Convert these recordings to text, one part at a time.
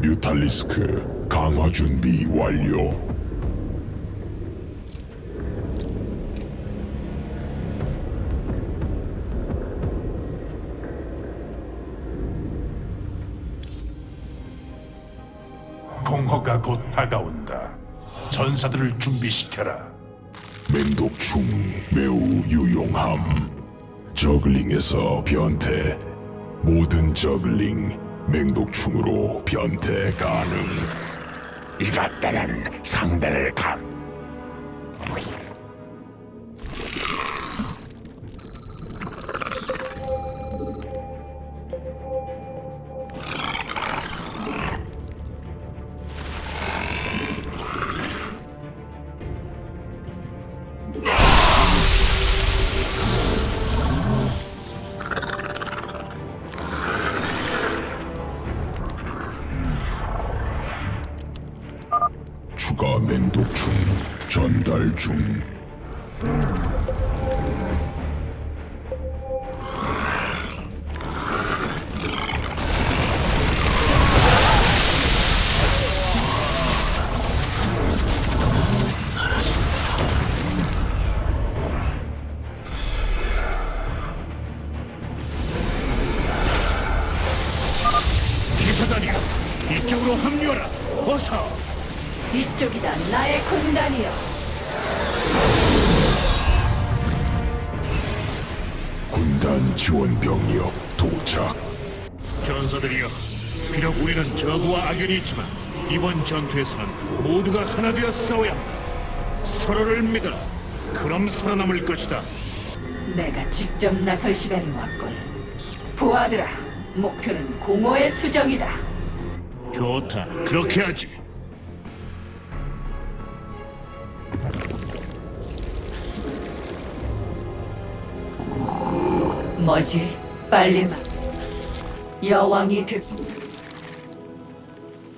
뮤탈리스크 강화 준비 완료. 공허가 곧 다가온다. 전사들을 준비시켜라. 맹독충 매우 유용함. 저글링에서 변태. 모든 저글링 맹독충으로 변태 가능. 이것들은 상대를 감. 중. 기사단이여, 이쪽으로 합류하라. 어서. 이쪽이다 나의 군단이여 군단 지원 병력 도착. 전사들이여, 비록 우리는 저구와 악연이 있지만 이번 전투에서는 모두가 하나 되어 싸워야 한다. 서로를 믿어라. 그럼 살아남을 것이다. 내가 직접 나설 시간이 왔군 부하들아 목표는 공허의 수정이다 좋다. 그렇게 하지. 뭐지? 빨리 말. 여왕이 듣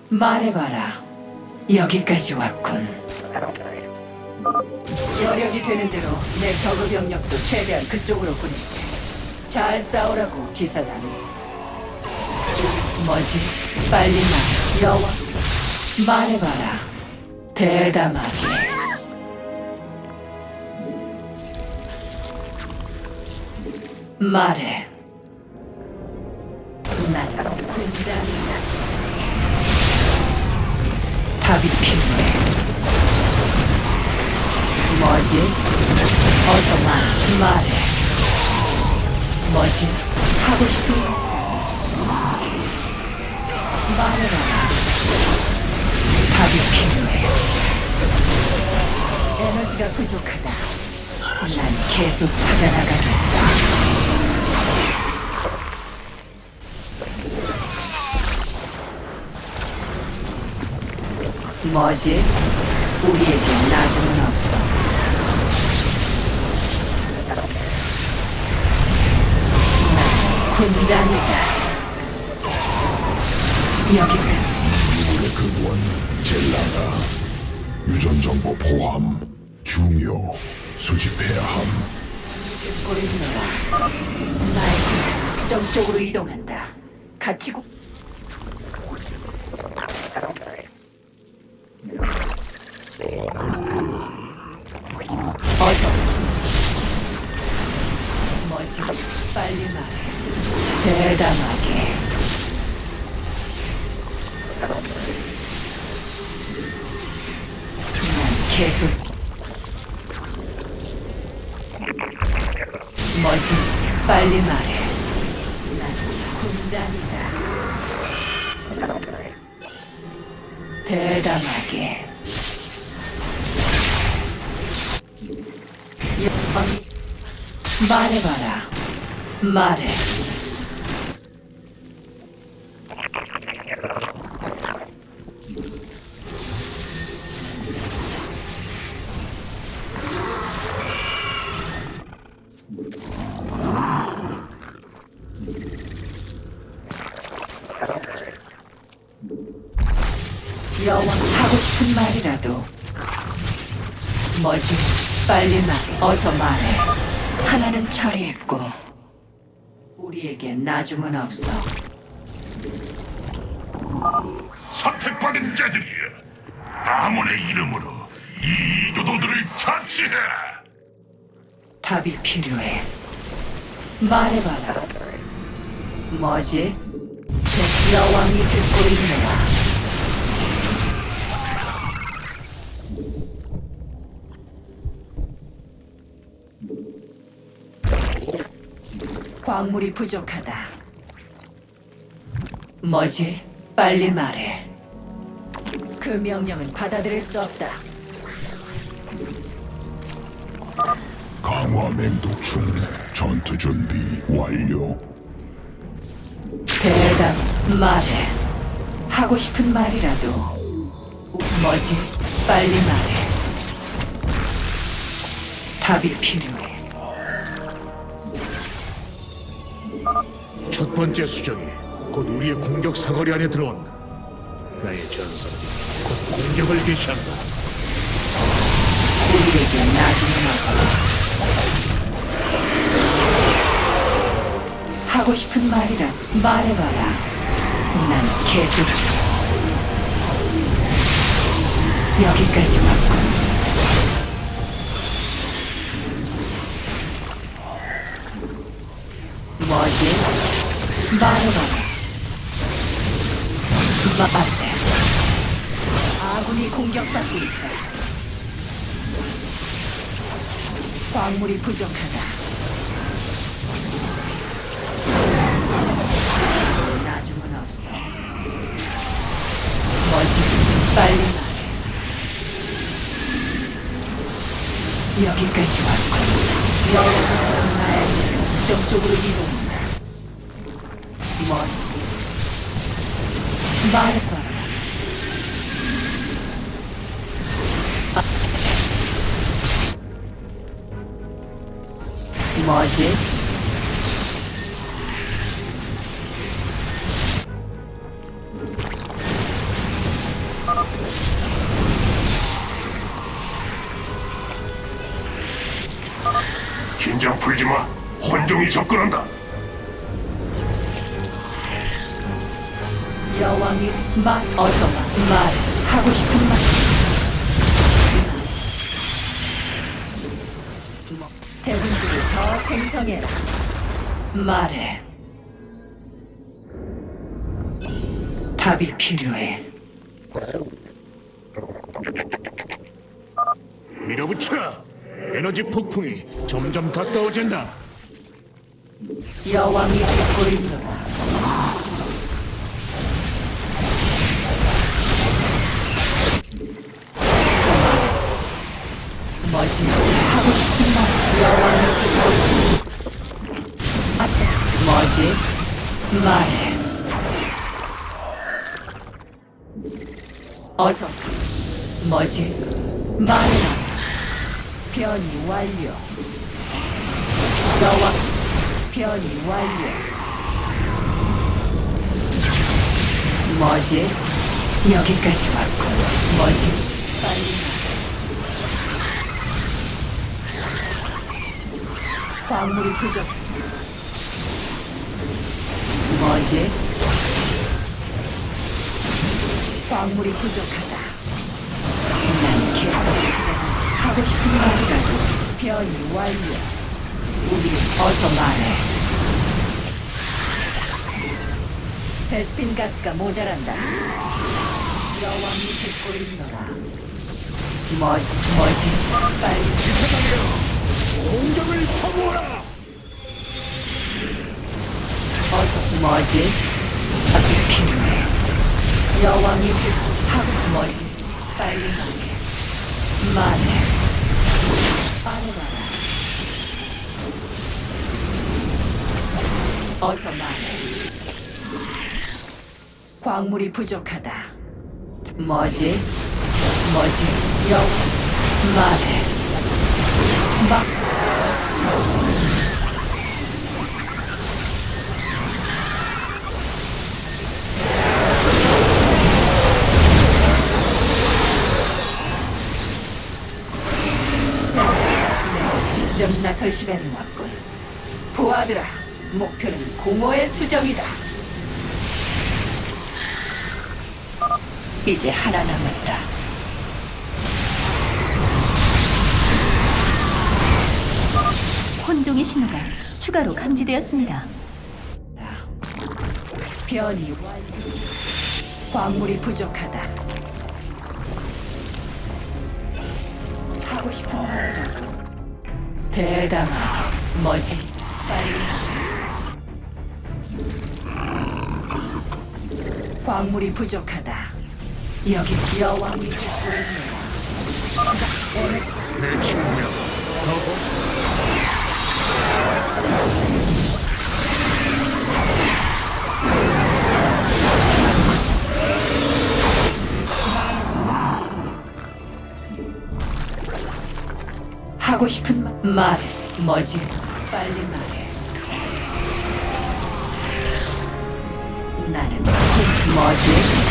말해봐라. 여기까지 왔군. 여력이 되는 대로 내 저그 병력도 최대한 그쪽으로 보낼게. 잘 싸우라고 기사단 뭐지? 빨리 말. 여왕 말해봐라. 대담하게 말해. 난 군단이다. 답이 필요해. 뭐지? 어서 말, 말해. 뭐지? 하고 싶은 거? 말해라. 답이 필요해. 에너지가 부족하다. 난 계속 찾아나가겠어. 뭐지? 우리에게 나중은 없어. 난 군단이다. 여기까지. 우리의 근원 젤라가 유전 정보 포함 중요 수집해야 함. 꼬리 들어라. 나의 군단 수정 쪽으로 이동한다. 같이 고... 말해. 대담하게. 난 계속. 뭐지? 빨리 말해. 난 군단이다. 대담하게. 여- 말해봐라. 말해. 여왕 하고 싶은 말이라도 뭐지? 빨리 말해. 어서 말해. 하나는 처리했고 우리에게 나중은 없어. 선택받은 자들이여 아몬의 이름으로 이 이교도들을 처치해라 답이 필요해. 말해봐라. 뭐지? 여왕이 듣고 있노라. 광물이 부족하다. 뭐지? 빨리 말해. 그 명령은 받아들일 수 없다. 강화 맹독충 전투 준비 완료 대답 말해. 하고 싶은 말이라도. 뭐지? 빨리 말해. 답이 필요해. 첫 번째 수정이 곧 우리의 공격 사거리 안에 들어온다. 나의 전설은 곧 공격을 개시한다. 우리에게 나중에. 하고 싶은 말이라 말해봐라. 난 계속 여기까지 왔군. 말해봐라. 말해. 아군이 공격받고 있다. 광물이 부족하다. 나중은 없어. 뭐지? 빨리 말해. 여기까지 왔고. 여왕은 나에게 저쪽으로 이동 뭐지? 긴장 풀지 마 혼종이 접근한다 여왕이 말 어서 말 하고 싶은 말. 생성해라. 말해. 답이 필요해. 밀어붙여! 에너지 폭풍이 점점 가까워진다. 여왕이 듣고 있노라. 뭐지? 말해라. 변이 완료. 여왕 변이 완료. 뭐지? 여기까지 왔고. 뭐지? 빨리. 광물이 부족. 뭐지? 광물이 부족하다. 난 계속 찾아가. 하고 싶은 말이라도 변이 완료. 우리 어서 말해. 베스핀 가스가 모자란다. 여왕이 듣고 있노라. 뭐지? 뭐지? 빨리 공격을 퍼부어라! 어서 뭐지? 답이 필요해. 여왕이 듣고 하고 뭐지? 광물이 부족하다. 뭐지? 뭐지? 여왕 말해. 말. 직접 나설 시간이 왔군. 보아들아, 목표는 공허의 수정이다. 이제 하나 남았다. 혼종의 신호가 추가로 감지되었습니다. 변이 완료. 광물이 부족하다. 하고 싶은 말이라도. 대담하게. 뭐지? 빨리. 광물이 부족하다. 여기 여왕이. 내 보. 하고 싶은 말. 말해. 뭐지? 빨리 말해. 나는 뭐지? 뭐지?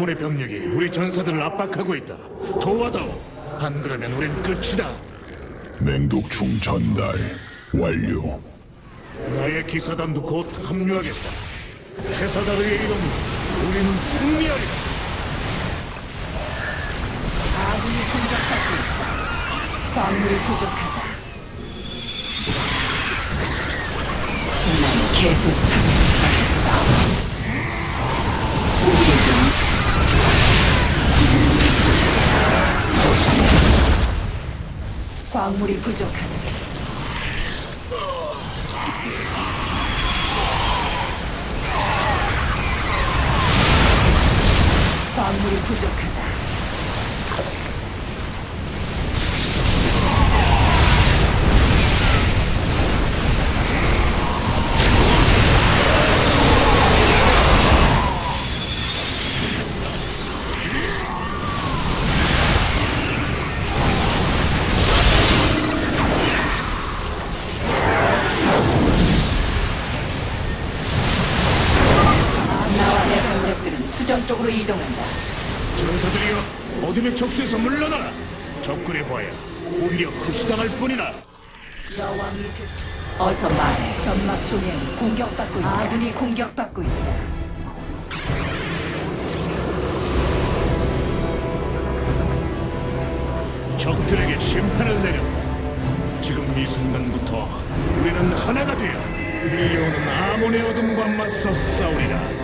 아몬의 병력이 우리 전사들을 압박하고 있다. 도와다오. 안 그러면 우린 끝이다. 맹독충 전달 완료. 나의 기사단도 곧 합류하겠다. 테사다르의 이름으로 우리는 승리하리라. 아군이 공격받고 있다. 광물이 부족하다. 난 계속 찾아가겠어. 우리 광물이 부족하다. 뿐이다. 어서 말해. 점막 조명이 공격받고 있다. 아군이 공격받고 있다. 적들에게 심판을 내렸다. 지금 이 순간부터 우리는 하나가 되어 밀려오는 아몬의 어둠과 맞서 싸우리라.